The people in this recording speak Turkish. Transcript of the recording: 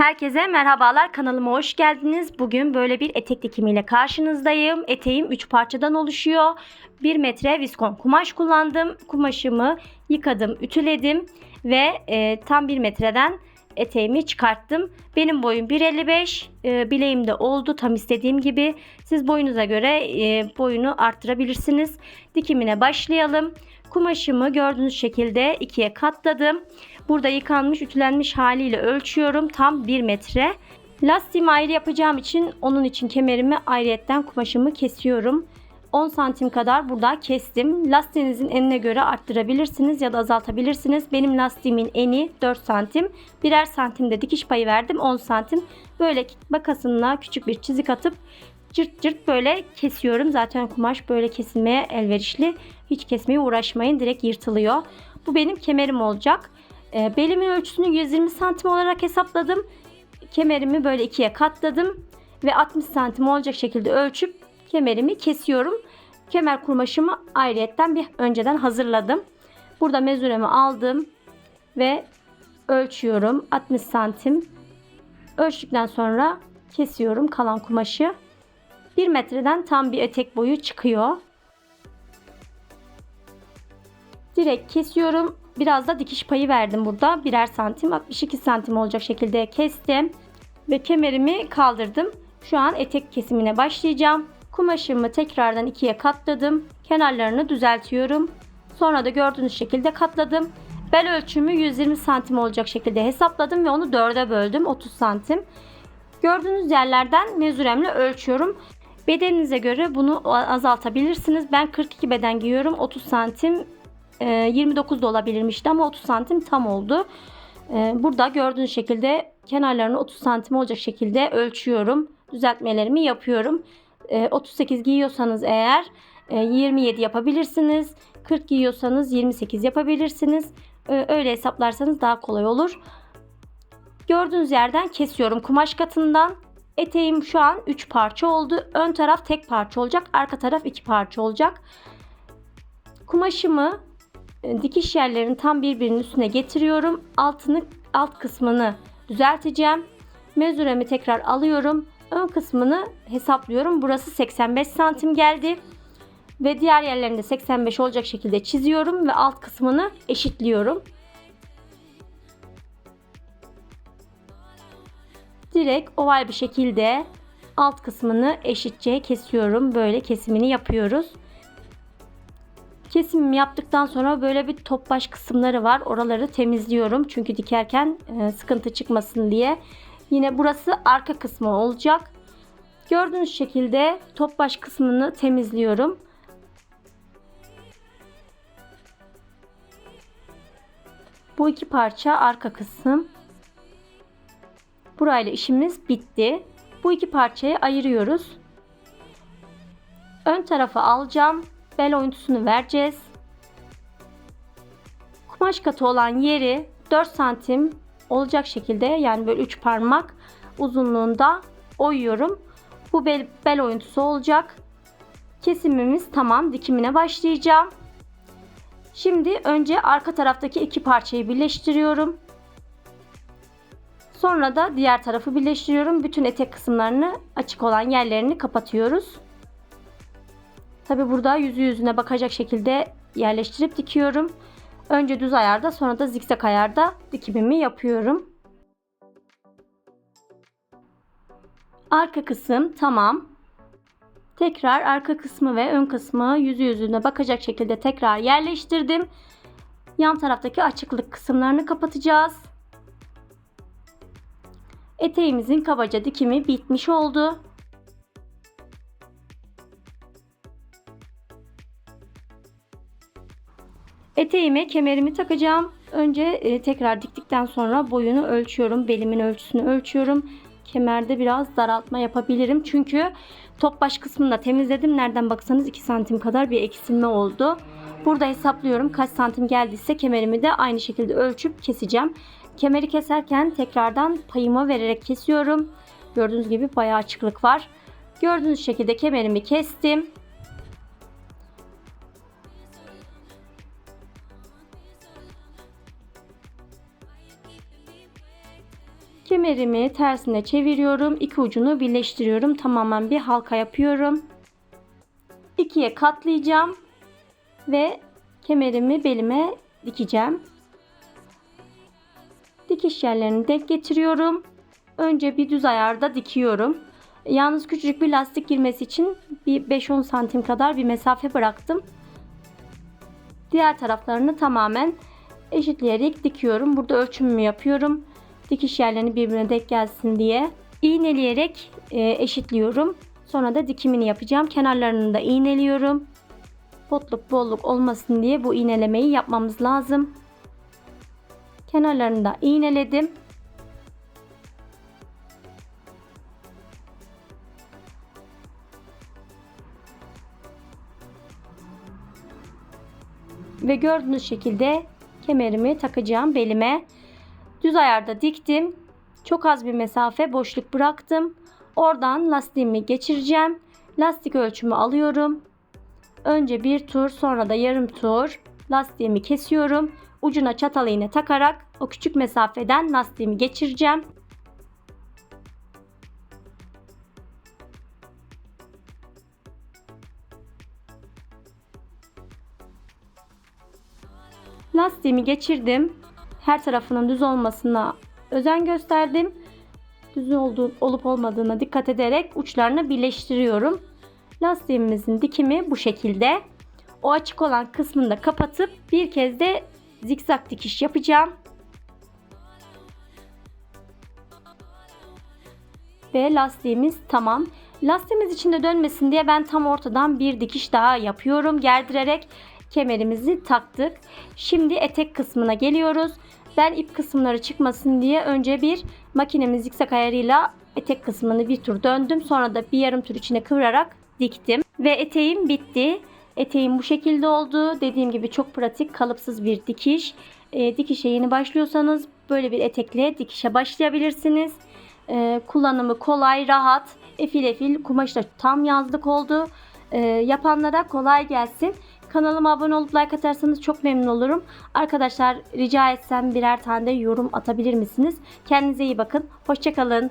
Herkese merhabalar kanalıma hoş geldiniz. Bugün böyle bir etek dikimiyle karşınızdayım. Eteğim 3 parçadan oluşuyor. 1 metre viskon kumaş kullandım. Kumaşımı yıkadım, ütüledim ve e, tam 1 metreden eteğimi çıkarttım. Benim boyum 1.55. E, bileğim de oldu tam istediğim gibi. Siz boyunuza göre e, boyunu arttırabilirsiniz. Dikimine başlayalım. Kumaşımı gördüğünüz şekilde ikiye katladım. Burada yıkanmış, ütülenmiş haliyle ölçüyorum. Tam 1 metre. Lastiğimi ayrı yapacağım için onun için kemerimi ayrıyetten kumaşımı kesiyorum. 10 santim kadar burada kestim. Lastiğinizin enine göre arttırabilirsiniz ya da azaltabilirsiniz. Benim lastiğimin eni 4 santim. Birer santim de dikiş payı verdim 10 santim. Böyle makasımla küçük bir çizik atıp cırt cırt böyle kesiyorum. Zaten kumaş böyle kesilmeye elverişli. Hiç kesmeye uğraşmayın. Direkt yırtılıyor. Bu benim kemerim olacak. E, belimin ölçüsünü 120 santim olarak hesapladım. Kemerimi böyle ikiye katladım. Ve 60 santim olacak şekilde ölçüp kemerimi kesiyorum. Kemer kumaşımı ayrıyetten bir önceden hazırladım. Burada mezuremi aldım ve ölçüyorum 60 santim. Ölçtükten sonra kesiyorum kalan kumaşı. 1 metreden tam bir etek boyu çıkıyor. Direkt kesiyorum. Biraz da dikiş payı verdim burada. Birer santim 62 santim olacak şekilde kestim. Ve kemerimi kaldırdım. Şu an etek kesimine başlayacağım. Kumaşımı tekrardan ikiye katladım. Kenarlarını düzeltiyorum. Sonra da gördüğünüz şekilde katladım. Bel ölçümü 120 santim olacak şekilde hesapladım ve onu dörde böldüm 30 santim. Gördüğünüz yerlerden mezuremle ölçüyorum. Bedeninize göre bunu azaltabilirsiniz. Ben 42 beden giyiyorum. 30 santim 29 e, da olabilirmişti ama 30 santim tam oldu. E, burada gördüğünüz şekilde kenarlarını 30 santim olacak şekilde ölçüyorum. Düzeltmelerimi yapıyorum. 38 e, giyiyorsanız eğer 27 yapabilirsiniz. 40 giyiyorsanız 28 yapabilirsiniz. Öyle hesaplarsanız daha kolay olur. Gördüğünüz yerden kesiyorum kumaş katından. Eteğim şu an 3 parça oldu. Ön taraf tek parça olacak. Arka taraf 2 parça olacak. Kumaşımı e, dikiş yerlerini tam birbirinin üstüne getiriyorum. Altını alt kısmını düzelteceğim. Mezuremi tekrar alıyorum. Ön kısmını hesaplıyorum. Burası 85 santim geldi. Ve diğer yerlerinde 85 olacak şekilde çiziyorum ve alt kısmını eşitliyorum. Direkt oval bir şekilde alt kısmını eşitçe kesiyorum. Böyle kesimini yapıyoruz. Kesimimi yaptıktan sonra böyle bir top baş kısımları var. Oraları temizliyorum. Çünkü dikerken e, sıkıntı çıkmasın diye. Yine burası arka kısmı olacak. Gördüğünüz şekilde top baş kısmını temizliyorum. Bu iki parça arka kısım. Burayla işimiz bitti. Bu iki parçayı ayırıyoruz. Ön tarafa alacağım. Bel oyuntusunu vereceğiz. Kumaş katı olan yeri 4 santim olacak şekilde yani böyle 3 parmak uzunluğunda oyuyorum. Bu bel, bel oyuntusu olacak. Kesimimiz tamam. Dikimine başlayacağım. Şimdi önce arka taraftaki iki parçayı birleştiriyorum. Sonra da diğer tarafı birleştiriyorum. Bütün etek kısımlarını açık olan yerlerini kapatıyoruz. Tabi burada yüzü yüzüne bakacak şekilde yerleştirip dikiyorum. Önce düz ayarda sonra da zikzak ayarda dikimimi yapıyorum. Arka kısım tamam. Tekrar arka kısmı ve ön kısmı yüzü yüzüne bakacak şekilde tekrar yerleştirdim. Yan taraftaki açıklık kısımlarını kapatacağız. Eteğimizin kabaca dikimi bitmiş oldu. Eteğime kemerimi takacağım. Önce e, tekrar diktikten sonra boyunu ölçüyorum. Belimin ölçüsünü ölçüyorum. Kemerde biraz daraltma yapabilirim. Çünkü top baş kısmını da temizledim. Nereden baksanız 2 santim kadar bir eksilme oldu. Burada hesaplıyorum kaç santim geldiyse kemerimi de aynı şekilde ölçüp keseceğim. Kemeri keserken tekrardan payımı vererek kesiyorum. Gördüğünüz gibi bayağı açıklık var. Gördüğünüz şekilde kemerimi kestim. Kemerimi tersine çeviriyorum. iki ucunu birleştiriyorum. Tamamen bir halka yapıyorum. İkiye katlayacağım ve kemerimi belime dikeceğim. Dikiş yerlerini denk getiriyorum. Önce bir düz ayarda dikiyorum. Yalnız küçücük bir lastik girmesi için bir 5-10 santim kadar bir mesafe bıraktım. Diğer taraflarını tamamen eşitleyerek dikiyorum. Burada ölçümümü yapıyorum. Dikiş yerlerini birbirine denk gelsin diye. İğneleyerek e, eşitliyorum. Sonra da dikimini yapacağım. Kenarlarını da iğneliyorum. Botluk bolluk olmasın diye bu iğnelemeyi yapmamız lazım. Kenarlarını da iğneledim. Ve gördüğünüz şekilde kemerimi takacağım belime. Düz ayarda diktim. Çok az bir mesafe boşluk bıraktım. Oradan lastiğimi geçireceğim. Lastik ölçümü alıyorum. Önce bir tur sonra da yarım tur lastiğimi kesiyorum. Ucuna çatal iğne takarak o küçük mesafeden lastiğimi geçireceğim. Lastiğimi geçirdim. Her tarafının düz olmasına özen gösterdim. Düz olduğu, olup olmadığına dikkat ederek uçlarını birleştiriyorum. Lastiğimizin dikimi bu şekilde. O açık olan kısmını da kapatıp bir kez de zikzak dikiş yapacağım. Ve lastiğimiz tamam. Lastiğimiz içinde dönmesin diye ben tam ortadan bir dikiş daha yapıyorum. Gerdirerek kemerimizi taktık. Şimdi etek kısmına geliyoruz. Ben ip kısımları çıkmasın diye önce bir makinemin zikzak ayarıyla etek kısmını bir tur döndüm. Sonra da bir yarım tur içine kıvırarak diktim. Ve eteğim bitti. Eteğim bu şekilde oldu. Dediğim gibi çok pratik, kalıpsız bir dikiş. E, dikişe yeni başlıyorsanız böyle bir etekle dikişe başlayabilirsiniz. E, kullanımı kolay, rahat, efil efil kumaş da tam yazlık oldu. E, yapanlara kolay gelsin. Kanalıma abone olup like atarsanız çok memnun olurum. Arkadaşlar rica etsem birer tane de yorum atabilir misiniz? Kendinize iyi bakın. Hoşçakalın.